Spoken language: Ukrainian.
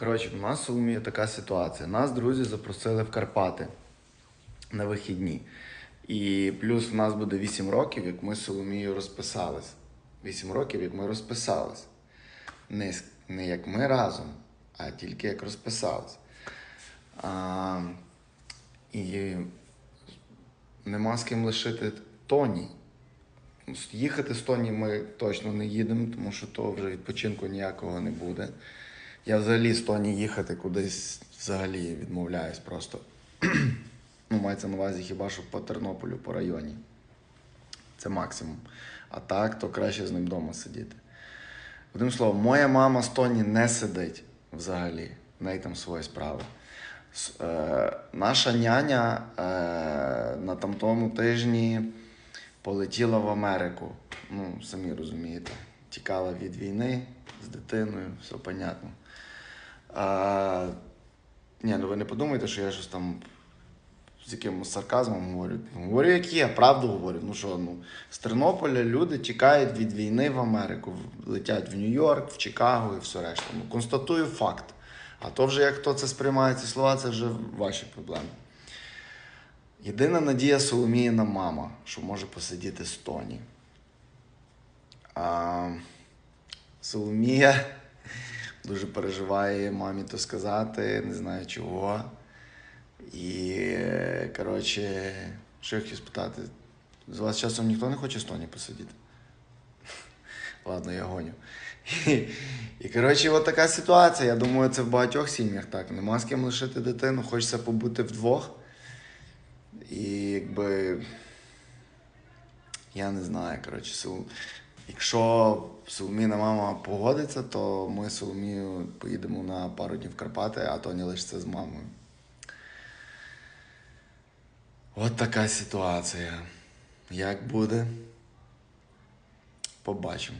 Коротше, у нас в Соломії така ситуація. Нас друзі запросили в Карпати на вихідні. І плюс в нас буде 8 років, як ми з Соломією розписались. 8 років, як ми розписались. Не, не як ми разом, а тільки як розписались. А, і нема з ким лишити Тоні. Їхати з Тоні ми точно не їдемо, тому що то вже відпочинку ніякого не буде. Я взагалі з Тоні їхати кудись взагалі відмовляюсь просто. ну, мається на увазі хіба що по Тернополю, по районі. Це максимум. А так, то краще з ним вдома сидіти. Одним словом, моя мама з Тоні не сидить взагалі. В неї там свої справи. Е, наша няня е, на тамтому тижні полетіла в Америку. Ну, самі розумієте. Тікала від війни з дитиною, все понятно. А, ні, ну ви не подумайте, що я щось там з якимось сарказмом говорю. Говорю, як є, правду говорю. Ну що, ну, з Тернополя люди тікають від війни в Америку, летять в Нью-Йорк, в Чикаго і все решта. Ну, констатую факт. А то вже як хто це сприймає, ці слова, це вже ваші проблеми. Єдина надія Соломіїна мама, що може посидіти з Тоні. А, Соломія дуже переживає мамі то сказати, не знаю чого. І, коротше, що я хотів спитати? З вас часом ніхто не хоче з Тоні посидіти? Ладно, я гоню. І, і коротше, от така ситуація. Я думаю, це в багатьох сім'ях так. Нема з ким лишити дитину, хочеться побути вдвох. І якби. Я не знаю, коротше. Якщо Соломіна мама погодиться, то ми з Соломією поїдемо на пару днів в Карпати, а Тоні лишиться з мамою. От така ситуація. Як буде? Побачимо.